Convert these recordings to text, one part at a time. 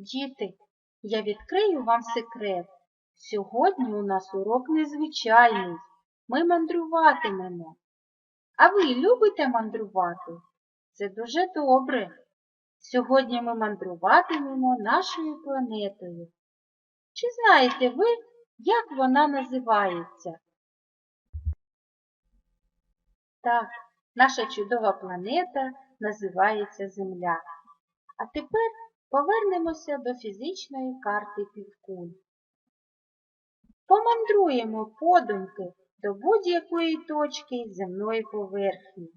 Діти, я відкрию вам секрет. Сьогодні у нас урок незвичайний. Ми мандруватимемо. А ви любите мандрувати? Це дуже добре. Сьогодні ми мандруватимемо нашою планетою. Чи знаєте ви, як вона називається? Так, наша чудова планета називається Земля. А тепер повернемося до фізичної карти півкуль. Помандруємо подумки до будь-якої точки земної поверхні.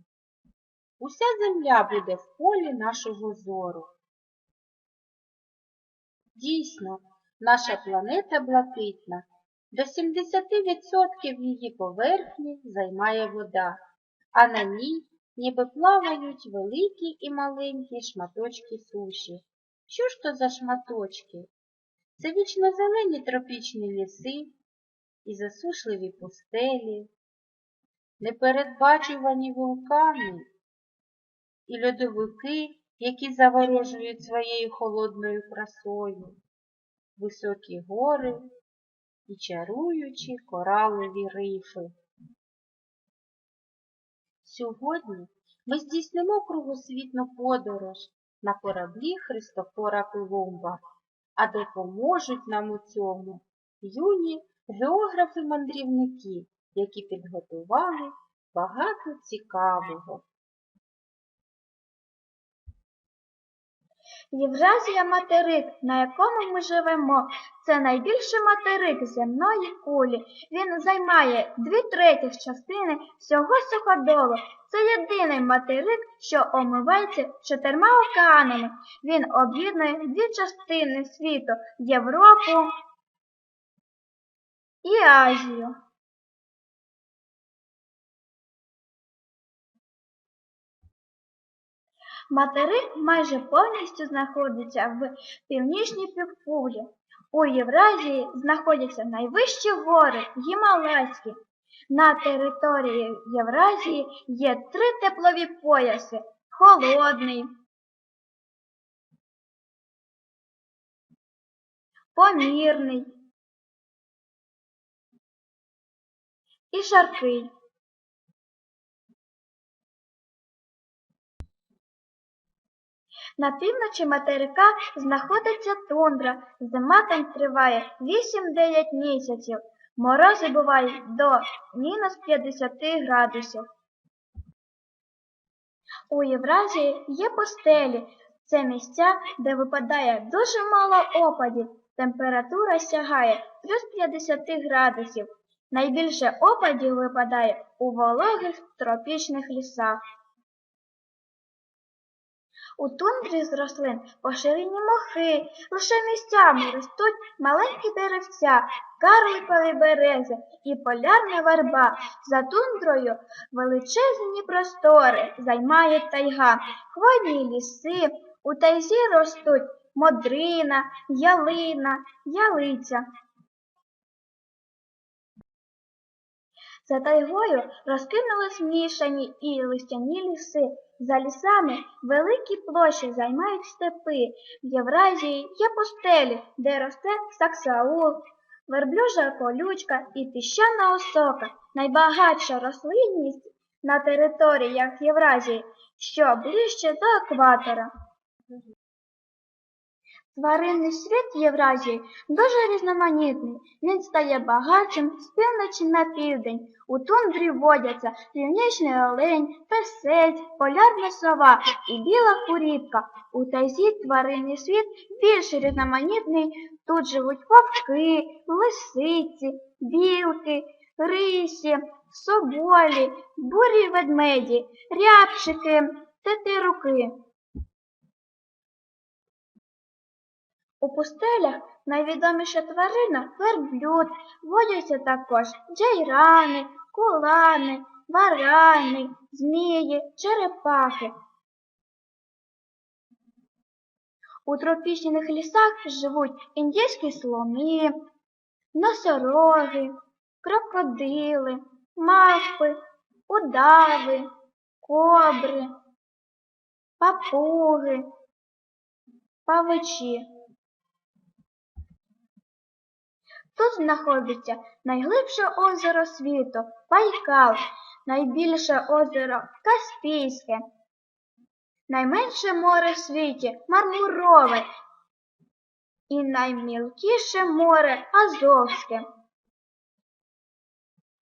Уся земля буде в полі нашого зору. Дійсно, наша планета блакитна. До 70% її поверхні займає вода, а на ній ніби плавають великі і маленькі шматочки суші. Що ж то за шматочки? Це вічно зелені тропічні ліси і засушливі пустелі, непередбачувані вулкани і льодовики, які заворожують своєю холодною красою, високі гори і чаруючі коралові рифи. Сьогодні ми здійснимо кругосвітну подорож на кораблі Христофора Колумба, а допоможуть нам у цьому юні географи-мандрівники, які підготували багато цікавого. Євразія материк, на якому ми живемо, це найбільший материк земної кулі. Він займає дві третіх частини всього суходолу. Це єдиний материк, що омивається чотирма океанами. Він об'єднує дві частини світу Європу і Азію. Материк майже повністю знаходиться в північній півкулі. У Євразії знаходяться найвищі гори Гімалайські. На території Євразії є три теплові пояси холодний, помірний і жаркий. На півночі материка знаходиться тундра. Зима там триває 8-9 місяців. Морози бувають до мінус 50 градусів. У Євразії є пустелі. Це місця, де випадає дуже мало опадів. Температура сягає плюс 50 градусів. Найбільше опадів випадає у вологих тропічних лісах. У тундрі з рослин поширені мохи, лише місцями ростуть маленькі деревця, карликові берези і полярна верба. За тундрою величезні простори займає тайга, хвойні ліси, у тайзі ростуть модрина, ялина, ялиця. За тайгою розкинулись мішані і листяні ліси. За лісами великі площі займають степи. В Євразії є пустелі, де росте саксаул, верблюжа колючка і піщана осока. Найбагатша рослинність на територіях Євразії, що ближче до екватора. Тваринний світ Євразії дуже різноманітний. Він стає багатшим з півночі на південь. У тундрі водяться північний олень, песець, полярна сова і біла куріпка. У тайзі тваринний світ більш різноманітний. Тут живуть вовки, лисиці, білки, рисі, соболі, бурі ведмеді, рябчики, тетируки. У пустелях найвідоміша тварина верблюд, водяться також джейрани, кулани, варани, змії, черепахи. У тропічних лісах живуть індійські слони, носороги, крокодили, мавпи, удави, кобри, папуги, павичі. Тут знаходиться найглибше озеро світу Байкал, найбільше озеро Каспійське, найменше море в світі Мармурове і наймілкіше море Азовське.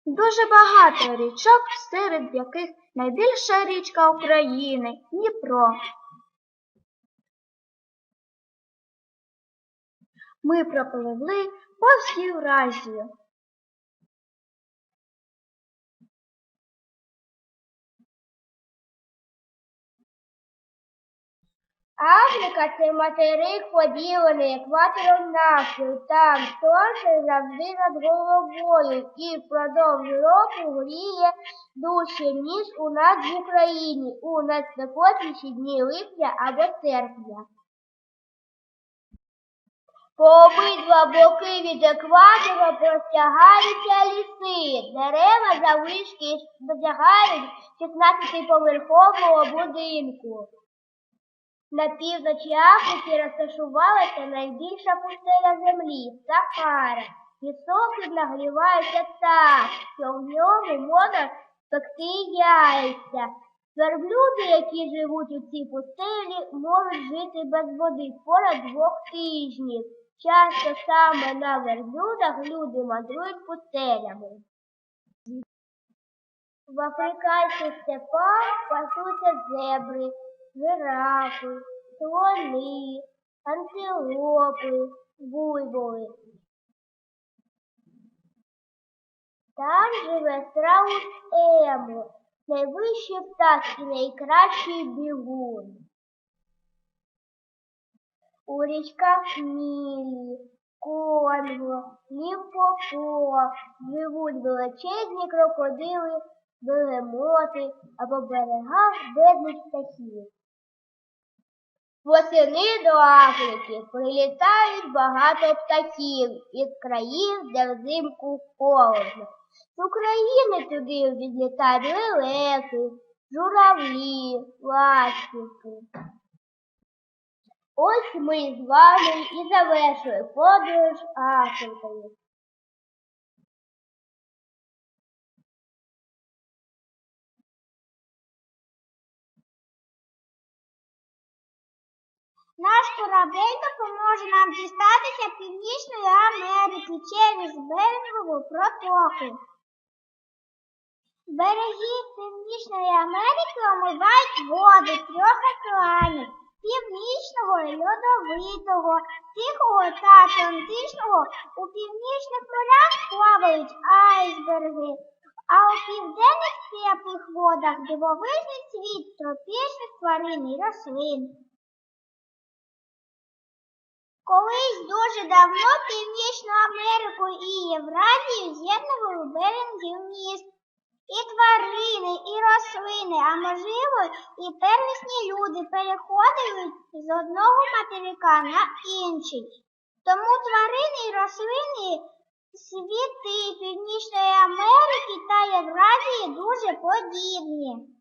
Дуже багато річок, серед яких найбільша річка України Дніпро. Ми пропливли повз Євразію. Африка це материк поділений екватором навпіл. Там сонце завжди над головою і впродовж року гріє дужче, ніж у нас в Україні у найспекотніші дні липня або серпня. По обидва боки від екватора простягаються ліси. Дерева заввишки досягають 16-поверхового будинку. На півночі Африки розташувалася найбільша пустеля землі Сахара. Пісок нагрівається так, що в ньому можна пекти яйця. Верблюди, які живуть у цій пустелі, можуть жити без води понад двох тижнів. Часто саме на верблюдах люди мандрують пустелями. В африканських степах пасуться зебри, жирафи, слони, антилопи, буйволи. Там живе страус Ему, найвищий птах і найкращий бігун. У річках Нілі, Конго, Лімпопо живуть величезні крокодили, бегемоти, а по берегах безліч птахів. Восени до Африки прилітають багато птахів із країн, де взимку холодно. З України туди відлітають лелеки, журавлі, ластівки. Ось ми з вами і завершили подорож Африкою. Наш корабель допоможе нам дістатися Північної Америки через Берингову протоку. Береги Північної Америки омивають води трьох океанів Північного, Льодовитого, Тихого та Атлантичного. У північних морях плавають айсберги, а у південних теплих водах дивовижний світ тропічних тварин і рослин. Колись дуже давно Північну Америку і Євразію з'єднували беренгів міст. І тварини, і рослини, а можливо, і первісні люди переходили з одного материка на інший. Тому тварини і рослини світи Північної Америки та Євразії дуже подібні.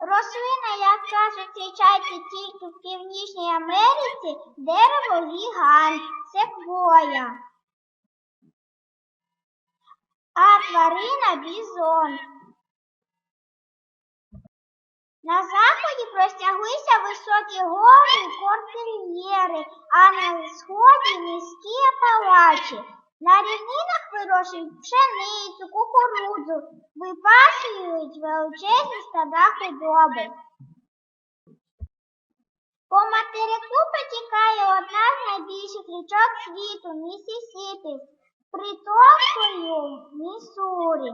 Рослина, яка зустрічається тільки в Північній Америці, дерево гігант, секвоя. А тварина бізон. На заході простяглися високі гори і кордильєри, а на сході низькі апалачі. На рівнинах вирощують пшеницю, кукурудзу, випасують величезні стада худоби. По материку протікає одна з найбільших річок світу Місісіпі притокою Міссурі.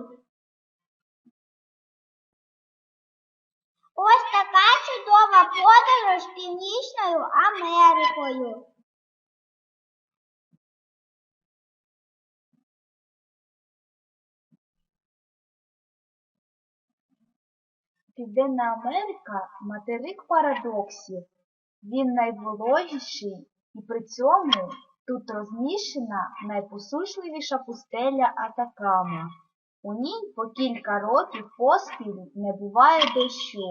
Ось така чудова подорож Північною Америкою. Південна Америка материк парадоксів. Він найвологіший і при цьому тут розміщена найпосушливіша пустеля Атакама. У ній по кілька років поспіль не буває дощу.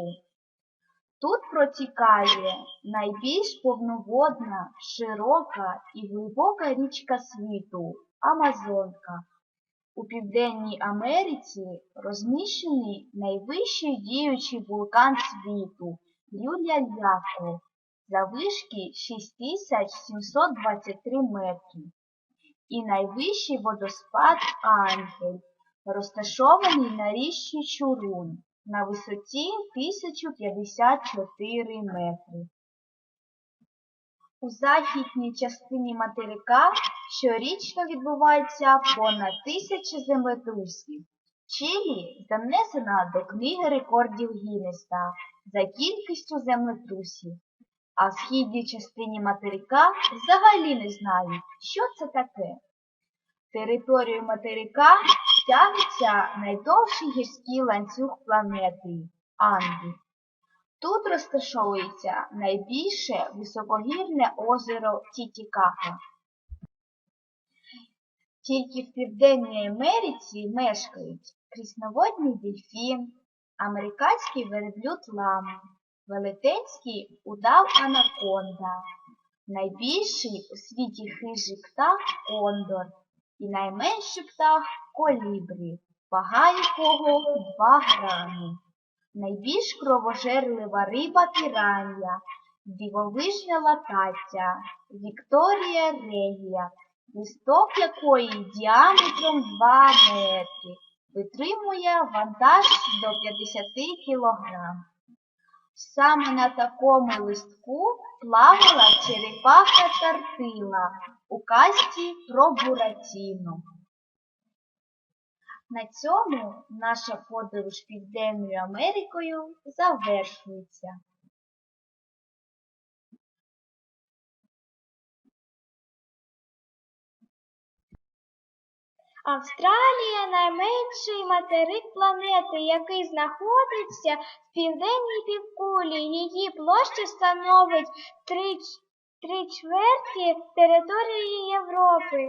Тут протікає найбільш повноводна, широка і глибока річка світу Амазонка. У Південній Америці розміщений найвищий діючий вулкан світу Люля-Ляко завишки 6723 метри і найвищий водоспад Ангель, розташований на річці Чурун на висоті 1054 метри. У західній частині материка щорічно відбувається понад тисячі землетрусів. Чилі занесена до книги рекордів Гіннеса за кількістю землетрусів, а в східній частині материка взагалі не знають, що це таке. Територію материка тягнеться найдовший гірський ланцюг планети Анди. Тут розташовується найбільше високогірне озеро Тітікака. Тільки в Південній Америці мешкають крісноводний дельфін, американський верблюд лама, велетенський удав анаконда, найбільший у світі хижий птах кондор і найменший птах колібрі, вага якого 2 грами. Найбільш кровожерлива риба пірання, дивовижна латаття, Вікторія регія, листок якої діаметром 2 метри, витримує вантаж до 50 кілограм. Саме на такому листку плавала черепаха тартила у касті про Буратіну. На цьому наша подорож Південною Америкою завершується. Австралія найменший материк планети, який знаходиться в південній півкулі. Її площа становить три, три чверті території Європи.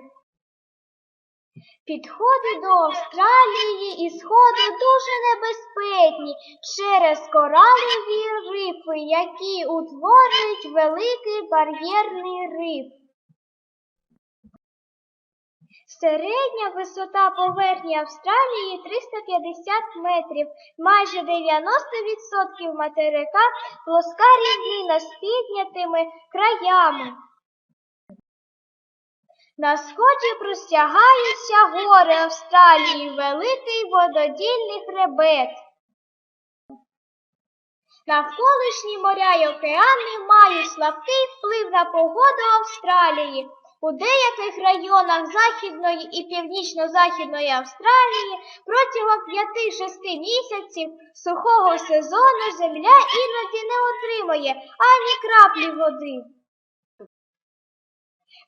Підходи до Австралії і Сходу дуже небезпечні через коралові рифи, які утворюють великий бар'єрний риф. Середня висота поверхні Австралії 350 метрів, майже 90% материка плоска рівнина з піднятими краями. На сході простягаються гори Австралії, великий вододільний хребет. Навколишні моря й океани мають слабкий вплив на погоду Австралії. У деяких районах Західної і Північно-Західної Австралії протягом 5-6 місяців сухого сезону земля іноді не отримує ані краплі води.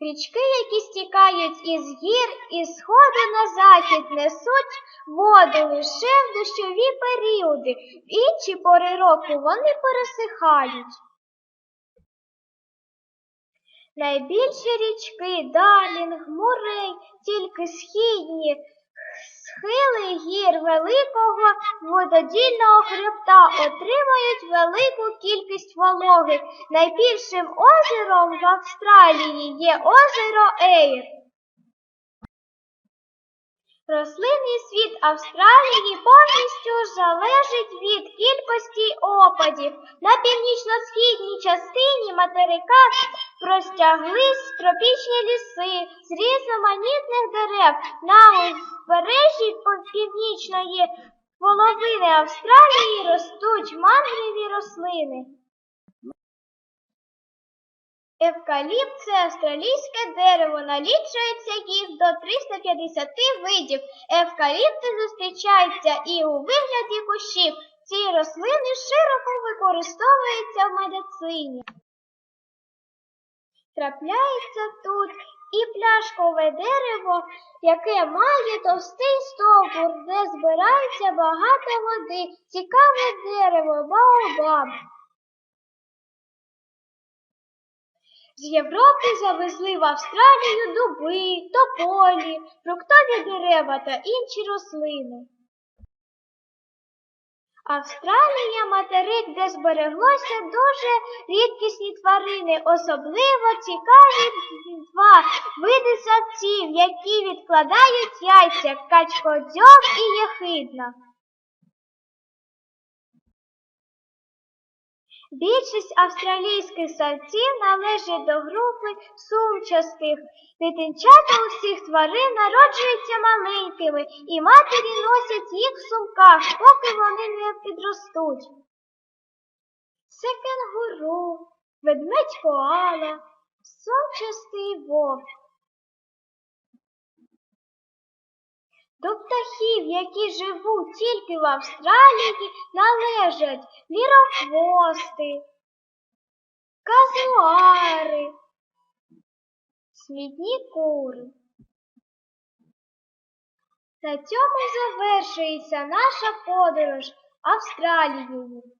Річки, які стікають із гір із сходу на захід, несуть воду лише в дощові періоди. В інші пори року вони пересихають. Найбільші річки Далінг, Мурей, тільки східні схили гір великого вододільного хребта отримують велику кількість вологи. Найбільшим озером в Австралії є озеро Ейр. Рослинний світ Австралії повністю залежить від кількості опадів. На північно-східній частині материка простяглись тропічні ліси з різноманітних дерев. На узбережжі північної половини Австралії ростуть мангрові рослини. Евкаліпт – це австралійське дерево, налічується їх до 350 видів. Евкаліпти зустрічаються і у вигляді кущів. Ці рослини широко використовуються в медицині. Трапляється тут і пляшкове дерево, яке має товстий стовбур, де збирається багато води. Цікаве дерево, баобаб. З Європи завезли в Австралію дуби, тополі, фруктові дерева та інші рослини. Австралія материк, де збереглося дуже рідкісні тварини, особливо цікаві два види савців, які відкладають яйця, качкодзьоб і єхидна. Більшість австралійських савців належать до групи сумчастих. Дитинчата усіх тварин народжуються маленькими, і матері носять їх в сумках, поки вони не підростуть. Це кенгуру, ведмедь коала, сумчастий вовк. До птахів, які живуть тільки в Австралії, належать вірохвости, казуари, смітні кури. На цьому завершується наша подорож Австралією.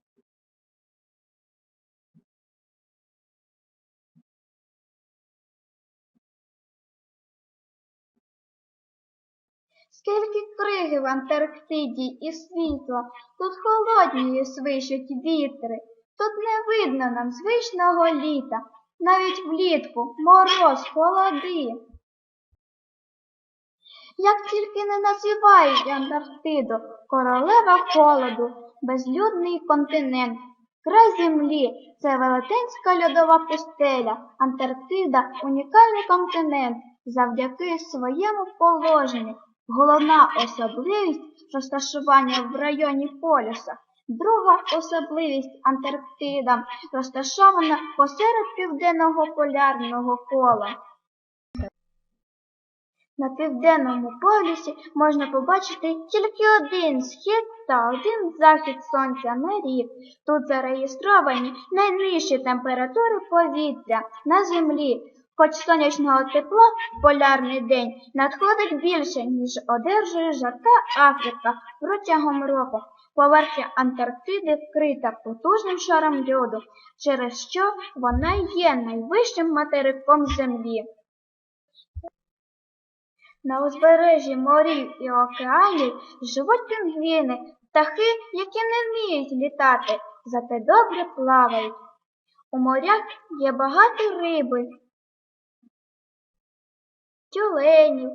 Скільки криги в Антарктиді і світла, тут холодні свищуть вітри, тут не видно нам звичного літа, навіть влітку мороз, холоди. Як тільки не називають Антарктиду, королева холоду, безлюдний континент, край землі це велетенська льодова пустеля, Антарктида унікальний континент завдяки своєму положенню. Головна особливість розташування в районі полюса. Друга особливість Антарктида розташована посеред південного полярного кола. На південному полюсі можна побачити тільки один схід та один захід сонця на рік. Тут зареєстровані найнижчі температури повітря на землі. Хоч сонячного тепла в полярний день надходить більше, ніж одержує жарка Африка протягом року. Поверхня Антарктиди вкрита потужним шаром льоду, через що вона є найвищим материком Землі. На узбережжі морів і океанів живуть пінгвіни, птахи, які не вміють літати, зате добре плавають. У морях є багато риби, тюленів,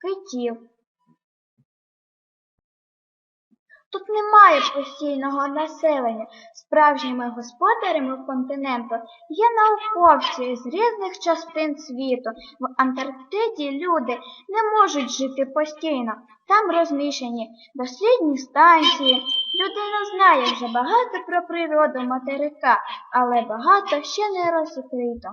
китів. Тут немає постійного населення. Справжніми господарями континенту є науковці з різних частин світу. В Антарктиді люди не можуть жити постійно. Там розміщені дослідні станції. Людина знає вже багато про природу материка, але багато ще не розкрито.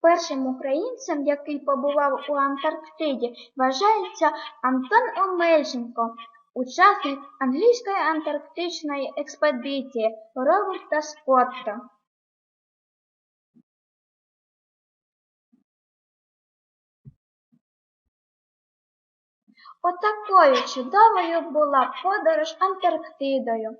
Першим українцем, який побував у Антарктиді, вважається Антон Омельченко, учасник англійської антарктичної експедиції Роберта Скотта. Отакою чудовою була подорож Антарктидою.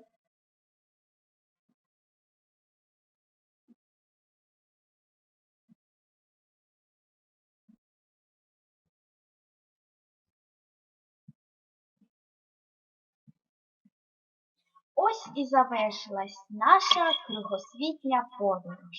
Ось і завершилась наша кругосвітня подорож.